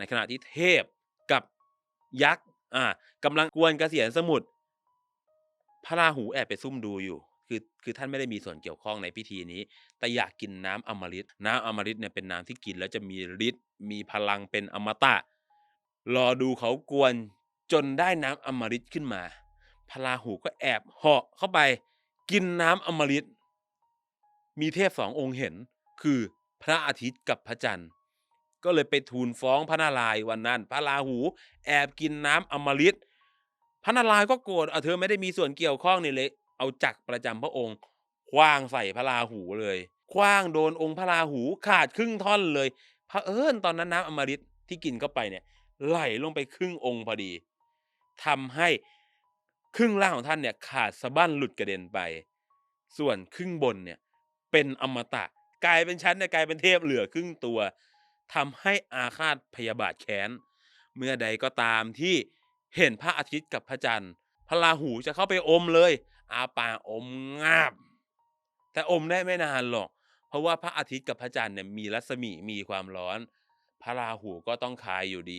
ในขณะที่เทพกับยักษ์อ่ากำลังกวนกเกษียณสมุทรพระราหูแอบไปซุ่มดูอยู่ คือคือท่านไม่ได้มีส่วนเกี่ยวข้องในพิธีนี้ แต่อยากกินน้ำอมฤตน้ำอมฤตเนี่ยเป็นน้ำที่กินแล้วจะมีฤทธิ์มีพลังเป็นอมตะ รอดูเขากวนจนได้น้ำอมฤตขึ้นมา พระราหูก็แอบเหาะเข้าไปกินน้ำอมฤตมีเทพสององค์เห็น คือพระอาทิตย์กับพระจันทร์ ก็เลยไปทูลฟ้องพระนารายณ์วันนั้น พระราหูแอบกินน้ำอมฤตพระนารายณ์ก็โกรธเอาเธอไม่ได้มีส่วนเกี่ยวข้องนี่เลย เอาจักรประจำพระองค์คว้างใส่พระราหูเลยคว้างโดนองค์พระราหูขาดครึ่งท่อนเลยพระเผอิญตอนนั้นน้ำอมฤตที่กินเข้าไปเนี่ย ไหลลงไปครึ่งองค์พอดีทำให้ครึ่งล่างของท่านเนี่ยขาดสะบั้นหลุดกระเด็นไป ส่วนครึ่งบนเนี่ยเป็นอมตะกลายเป็นชั้นเนี่ยกลายเป็นเทพเหลือครึ่งตัว ทำให้อาฆาตพยาบาทแค้น เมื่อใดก็ตามที่เห็นพระอาทิตย์กับพระจันทร์พระราหูจะเข้าไปอมเลย อาปาอมงาบ แต่อมได้ไม่นานหรอก เพราะว่าพระอาทิตย์กับพระจันทร์เนี่ยมีรัศมีมีความร้อน พระราหูก็ต้องคายอยู่ดี